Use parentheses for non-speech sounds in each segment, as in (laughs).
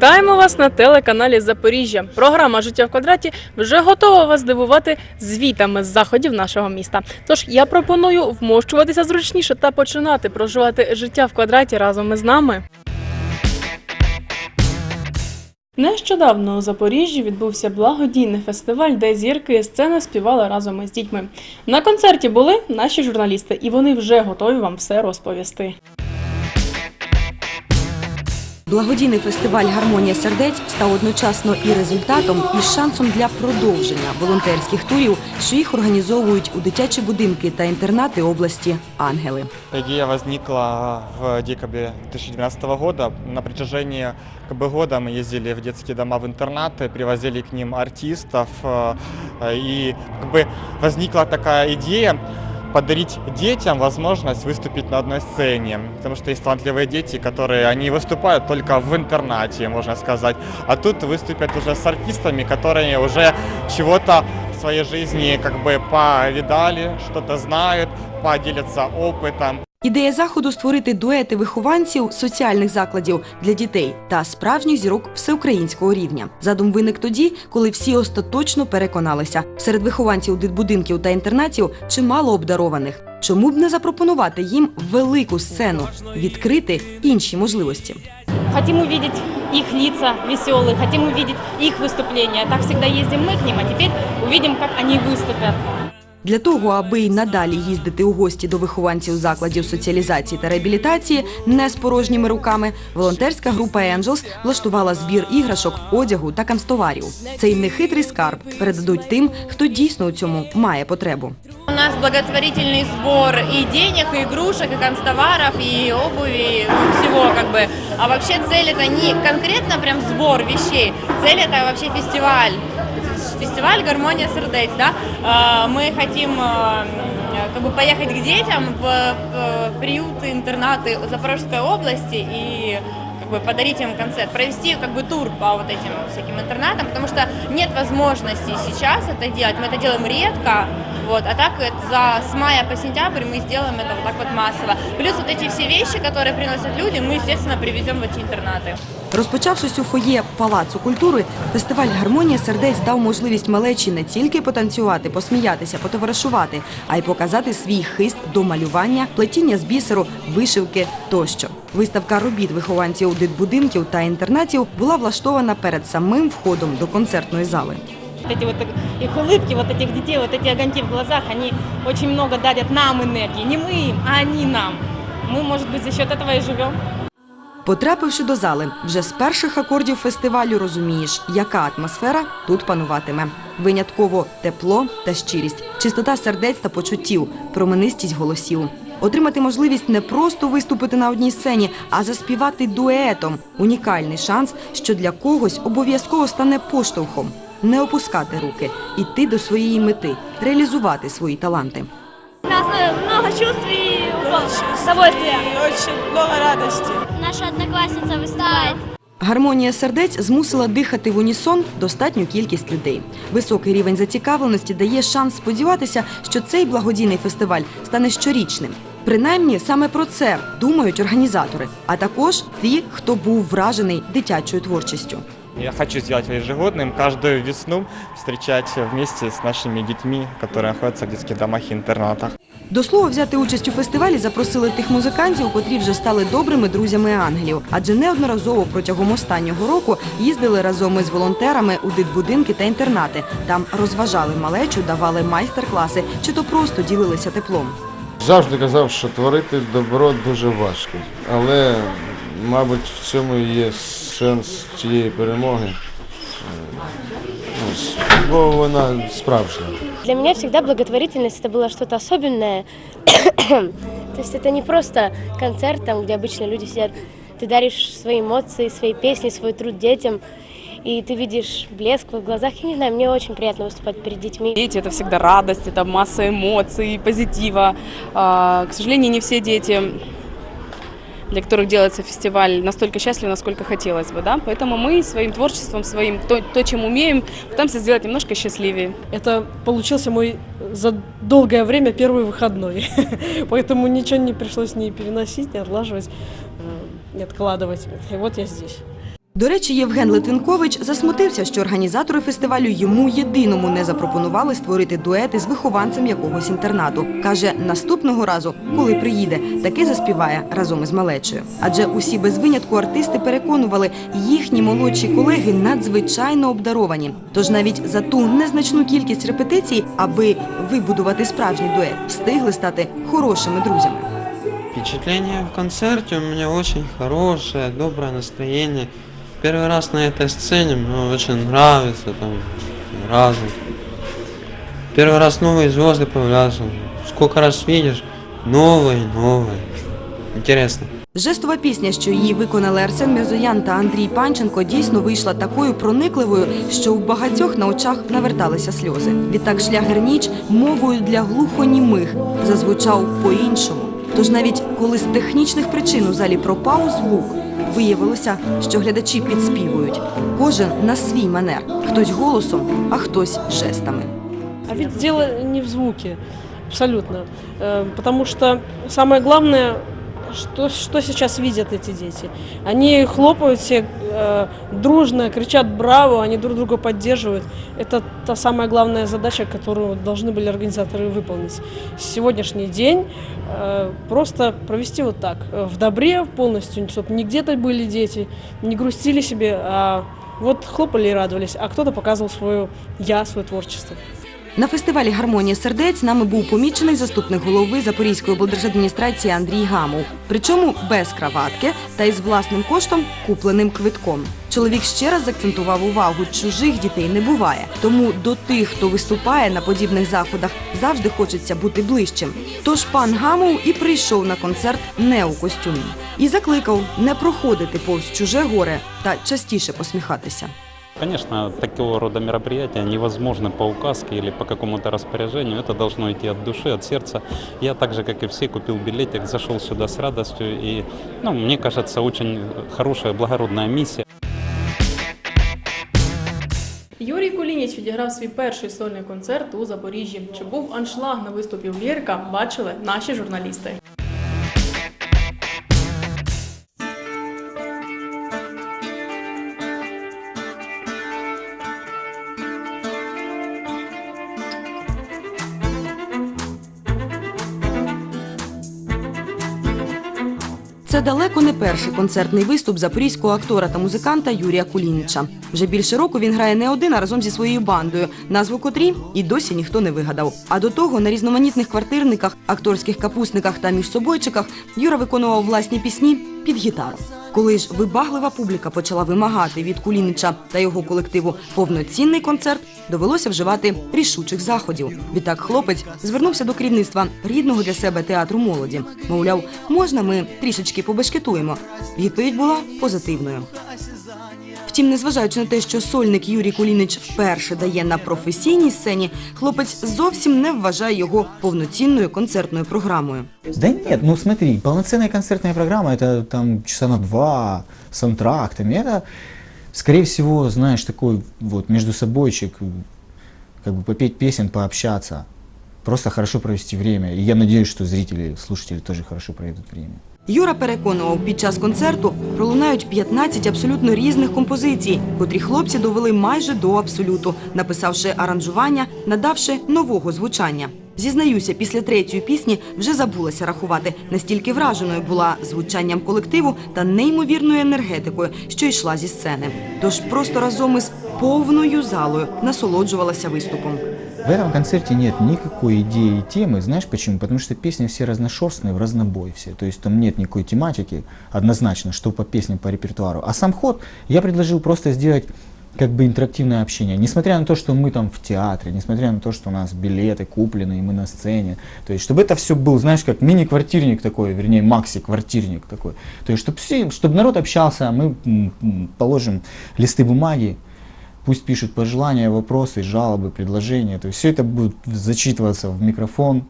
Вітаємо вас на телеканалі Запоріжжя. Програма Життя в квадраті вже готова вас здивувати звітами з заходів нашого міста. Тож я пропоную вмощуватися зручніше та починати проживати життя в квадраті разом із нами. Нещодавно у Запоріжжі відбувся благодійний фестиваль, де зірки сцени співали разом із дітьми. На концерті були наші журналісти, і вони вже готові вам все розповісти. Благодійний фестиваль Гармонія сердець став одночасно і результатом, і шансом для продовження волонтерських турів, що їх організовують у дитячі будинки та інтернати області Ангели. Идея возникла в декабре 2012 года. На протяжении как бы, года мы ездили в детские дома, в интернаты, привозили к ним артистов. э, И как бы, возникла такая идея Подарить детям возможность выступить на одной сцене. Потому что есть талантливые дети, которые они выступают только в интернате, можно сказать. А тут выступят уже с артистами, которые уже чего-то в своей жизни как бы повидали, что-то знают, поделятся опытом. Ідея заходу створити дуети вихованців соціальних закладів для дітей та справжніх зірок всеукраїнського рівня. Задум виник тоді, коли всі остаточно переконалися серед вихованців дитбудинків та інтернатів чимало обдарованих. Чому б не запропонувати їм велику сцену, відкрити інші можливості? Хотим увидеть их лица веселые, хотим увидеть их выступления. Так всегда ездим мы к ним, а теперь увидим, как они выступят. Для того, аби й надалі їздити у гості до вихованців закладів соціалізації та реабілітації не з порожніми руками, волонтерська група Angels влаштувала збір іграшок, одягу та канцтоварів. Цей нехитрий скарб передадуть тим, хто дійсно у цьому має потребу. У нас благотворительный сбор и денег, и игрушек, и констоваров, и обуви, и всего как бы. А вообще цель это не конкретно прям сбор вещей, цель это вообще фестиваль. Фестиваль «Гармония сердец», да. А, Мы хотим а, как бы поехать к детям в приюты, интернаты Запорожской области и как бы подарить им концерт, провести как бы тур по вот этим всяким интернатам, потому что нет возможности сейчас это делать, мы это делаем редко, вот, а так за с мая по сентябрь мы сделаем это вот так вот массово. Плюс вот эти все вещи, которые приносят люди, мы, естественно, привезем в эти интернаты. Розпочавшись у фоє Палацу культури, фестиваль Гармонія сердець дав можливість малечі не тільки потанцювати, посміятися, потоваришувати, а й показати свій хист до малювання, плетіння з бісеру, вишивки тощо. Виставка робіт вихованців дитбудинків та інтернатів була влаштована перед самим входом до концертної зали. Вот эти вот их улыбки, вот этих детей, вот эти огоньки в глазах, они очень много дарят нам энергии. Не мы им, а они нам. Мы, может быть, за счет этого и живем. Потрапивши до зали, вже з перших акордів фестивалю розумієш, яка атмосфера тут пануватиме. Винятково тепло та щирість, чистота сердець та почуттів, променистість голосів. Отримати можливість не просто виступити на одній сцені, а заспівати дуетом унікальний шанс, що для когось обов'язково стане поштовхом. Не опускати руки, іти до своєї мети, реалізувати свої таланти. У нас э, много чувств и удовольствия. очень много радости Наша одноклассница выступает. Гармонія сердець змусила дихати в унісон достатню кількість людей. Високий рівень зацікавленості дає шанс сподіватися, що цей благодійний фестиваль стане щорічним. Принаймні саме про це думають організатори, а також ті, хто був вражений дитячою творчістю. Я хочу сделать его ежегодным, каждую весну встречать вместе с нашими детьми, которые находятся в детских домах и интернатах. До слова, взяти участь у фестивалі запросили тих музикантів, котрі вже стали добрими друзями ангелів, адже неодноразово протягом останнього року їздили разом із волонтерами у дитбудинки та інтернати. Там розважали малечу, давали майстер-класи чи то просто ділилися теплом. Завжди казав, що творити добро дуже важко. Але, мабуть, в цьому є сенс цієї перемоги. Е, ну, Бо вона справжня. Для меня всегда благотворительность это было что-то особенное. (coughs) То есть это не просто концерт, там, где обычно люди сидят. Ты даришь свои эмоции, свои песни, свой труд детям. И ты видишь блеск в глазах. Я не знаю, мне очень приятно выступать перед детьми. Дети это всегда радость, это масса эмоций, позитива. А, К сожалению, не все дети для которых делается фестиваль, настолько счастливы, насколько хотелось бы, да. Поэтому мы своим творчеством, своим то, то, чем умеем, пытаемся сделать немножко счастливее. Это получился мой за долгое время первый выходной. (laughs) Поэтому ничего не пришлось ни переносить, ни отлаживать, э, не откладывать. И вот я здесь. До речі, Євген Литвинкович засмутився, що організатори фестивалю йому єдиному не запропонували створити дуети з вихованцем якогось інтернату. Каже, наступного разу, коли приїде, таки заспіває разом із малечею. Адже усі без винятку артисти переконували, їхні молодші колеги надзвичайно обдаровані. Тож навіть за ту незначну кількість репетицій, аби вибудувати справжній дует, встигли стати хорошими друзьами. Впечатление в концерте у меня очень хорошее, доброе настроение. Первый раз на этой сцене мне очень нравится, там разом. Первый раз новые звезды появляются. Сколько раз видишь, новые, новые. Интересно. Жестова пісня, що її виконали Арсен Мірзоян та Андрій Панченко, дійсно вийшла такою проникливою, що у багатьох на очах наверталися сльози. Відтак шлягер ніч мовою для глухонімих зазвучав по-іншому. Тож навіть коли з технічних причин у залі пропав звук, виявилося, що глядачі підспівують. Кожен на свій манер, хтось голосом, а хтось жестами. А ведь не в звуке, абсолютно. тому Потому что самое главное, что, что сейчас видят эти дети. Они хлопают все э, дружно, кричат «Браво!», они друг друга поддерживают. Это та самая главная задача, которую должны были организаторы выполнить. Сегодняшний день э, просто провести вот так, в добре полностью, чтобы не где-то были дети, не грустили себе, а вот хлопали и радовались, а кто-то показывал свое «я», свое творчество. На фестивалі Гармонія сердець нами був помічений заступник голови Запорізької облдержадміністрації Андрій Гамов. Причому без краватки та із власним коштом купленим квитком. Чоловік ще раз закцентував увагу, чужих дітей не буває. Тому до тих, хто виступає на подібних заходах, завжди хочеться бути ближчим. Тож пан Гамов і прийшов на концерт не у костюмі і закликав не проходити повз чуже горе та частіше посміхатися. Конечно, такого рода мероприятия невозможно по указке или по какому-то распоряжению. Это должно идти от души, от сердца. Я так же, как и все, купил билетик, зашел сюда с радостью. И, ну, мне кажется, очень хорошая, благородная миссия. Юрій Кулініч відіграв свій перший сольний концерт у Запоріжжі. Чи був аншлаг на виступі Лєрка, бачили наші журналісти. Це далеко не перший концертний виступ запорізького актора та музиканта Юрія Кулініча. Вже більше року він грає не один, а разом зі своєю бандою, назву котрі і досі ніхто не вигадав. А до того на різноманітних квартирниках, акторських капусниках та міжсобойчиках Юра виконував власні пісні під гітару. Коли ж вибаглива публіка почала вимагати від Кулінича та його колективу повноцінний концерт, довелося вживати рішучих заходів. Відтак хлопець звернувся до керівництва рідного для себе театру молоді. Мовляв, можна ми трішечки побешкетуємо. Відповідь була позитивною. Втім, незважаючи на те, що сольник Юрій Кулінич вперше дає на професійній сцені, хлопець зовсім не вважає його повноцінною концертною програмою. Да нет, ну смотри, полноценная концертная программа это там часа на два с антрактами. Это, скорее всего, знаешь, такой вот между собойчик, как бы попеть песен, пообщаться. Просто хорошо провести время. И я надеюсь, что зрители, слушатели тоже хорошо проведут время. Юра переконував, під час концерту пролунають 15 абсолютно різних композицій, котрі хлопці довели майже до абсолюту, написавши аранжування, надавши нового звучання. Зізнаюся, після третьої пісні вже забулася рахувати. Настільки враженою була звучанням колективу та неймовірною енергетикою, що йшла зі сцени. Тож просто разом із повною залою насолоджувалася виступом. В этом концерте нет никакой идеи и темы. Знаешь почему? Потому что песни все разношерстные, в разнобой все. То есть там нет никакой тематики однозначно, что по песням, по репертуару. А сам ход я предложил просто сделать как бы интерактивное общение. Несмотря на то, что мы там в театре, несмотря на то, что у нас билеты куплены, и мы на сцене. То есть, чтобы это все был, знаешь, как мини-квартирник такой, вернее, макси-квартирник такой. То есть, чтобы, чтобы народ общался, а мы положим листы бумаги, Пусть пишут пожелания, вопросы, жалобы, предложения. То есть все это будет зачитываться в микрофон.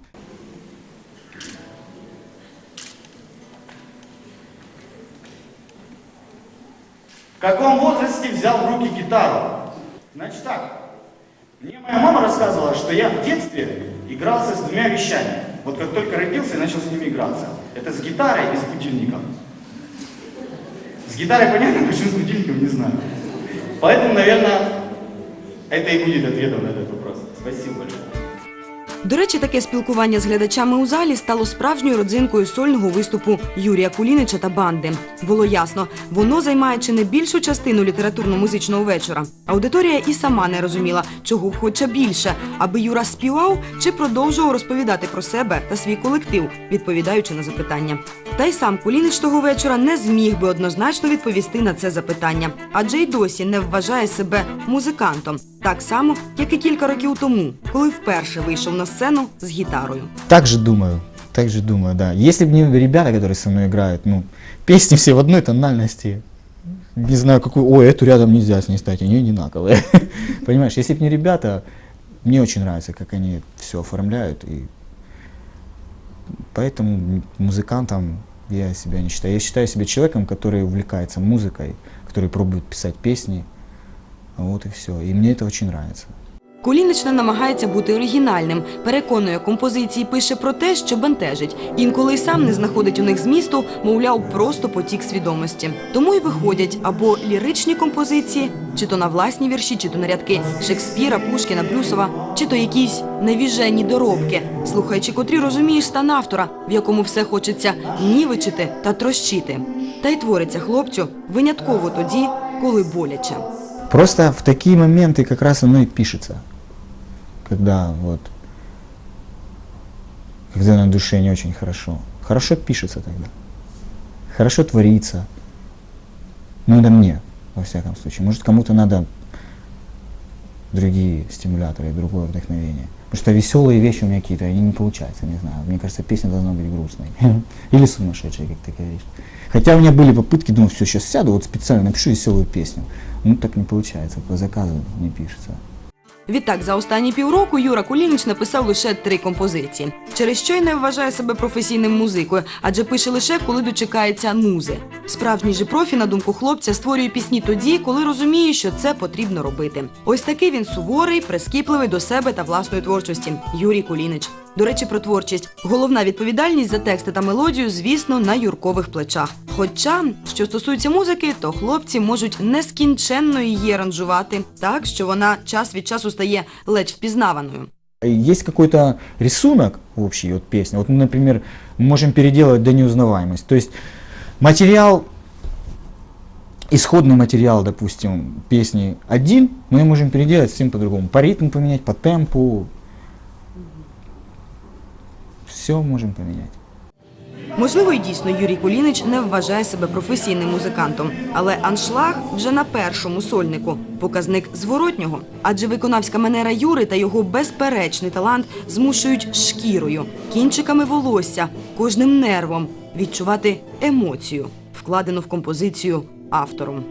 В каком возрасте взял в руки гитару? Значит так. Мне моя мама рассказывала, что я в детстве игрался с двумя вещами. Вот как только родился, я начал с ними играться. Это с гитарой и с будильником. С гитарой понятно, почему с будильником, не знаю. Поэтому, наверное, это и будет ответом на этот вопрос. Спасибо большое. До речі, таке спілкування з глядачами у залі стало справжньою родзинкою сольного виступу Юрія Кулінича та банди. Було ясно, воно займає чи не більшу частину літературно-музичного вечора. Аудиторія і сама не розуміла, чого б хоче більше, аби Юра співав чи продовжував розповідати про себе та свій колектив, відповідаючи на запитання. Та й сам Кулінич того вечора не зміг би однозначно відповісти на це запитання, адже й досі не вважає себе музикантом, так само, як і кілька років тому, коли вперше вийшов на сцену з гітарою. Так же думаю, так же думаю, да. Если бы не ребята, которые со мной играют, ну, песни все в одной тональности, не знаю какую, ой, эту рядом нельзя с ней ставить, они одинаковые. (laughs) Понимаешь, если бы не ребята, мне очень нравится, как они все оформляют, и поэтому музыкантом я себя не считаю. Я считаю себя человеком, который увлекается музыкой, который пробует писать песни, вот и все. И мне это очень нравится. Кулінич намагається бути оригінальним. Переконує, композиції пише про те, що бентежить. Інколи й сам не знаходить у них змісту, мовляв, просто потік свідомості. Тому й виходять або ліричні композиції, чи то на власні вірші, чи то на рядки Шекспіра, Пушкіна, Брюсова, чи то якісь невіжені доробки, слухаючи котрі розумієш стан автора, в якому все хочеться нівечити та трощити. Та й твориться хлопцю винятково тоді, коли боляче. Просто в такие моменты как раз оно и пишется. Когда вот, когда на душе не очень хорошо. Хорошо пишется тогда. Хорошо творится. Ну, это мне, во всяком случае. Может, кому-то надо другие стимуляторы, другое вдохновение. Потому что веселые вещи у меня какие-то, они не получаются, не знаю. Мне кажется, песня должна быть грустной. (laughs) Или сумасшедшей, как ты говоришь. Хотя у меня были попытки, думаю, все, сейчас сяду, вот специально напишу веселую песню. Ну, так не получается, по заказу не пишется. Відтак, за останні півроку Юра Кулініч написав лише три композиції, через що й не вважає себе професійним музикою, адже пише лише коли дочекається музи. Справжній же профі, на думку хлопця, створює пісні тоді, коли розуміє, що це потрібно робити. Ось такий він суворий, прискіпливий до себе та власної творчості. Юрій Кулінич. До речі, про творчість. Головна відповідальність за тексти та мелодію, звісно, на юркових плечах. Хоча, що стосується музики, то хлопці можуть нескінченно її аранжувати так, що вона час від часу стає ледь впізнаваною. Есть какой-то рисунок общий от песни. Вот мы, например, можем переделать до неузнаваемости. То есть материал, исходный материал, допустим, песни один, мы можем переделать совсем по-другому. По ритму поменять, по темпу. Все можем поменять. Можливо, і дійсно Юрій Кулінич не вважає себе професійним музикантом, але аншлаг вже на першому сольнику показник зворотнього. Адже виконавська манера Юри та його безперечний талант змушують шкірою, кінчиками волосся, кожним нервом відчувати емоцію, вкладену в композицію автором.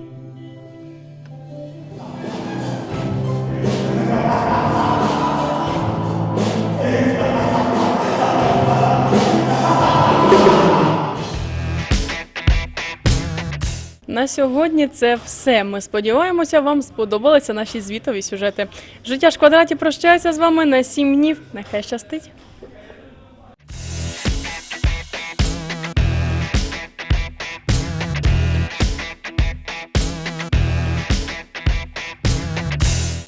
На сьогодні це все. Ми сподіваємося, вам сподобалися наші звітові сюжети. Життя ж квадраті прощається з вами на сім днів. Нехай щастить!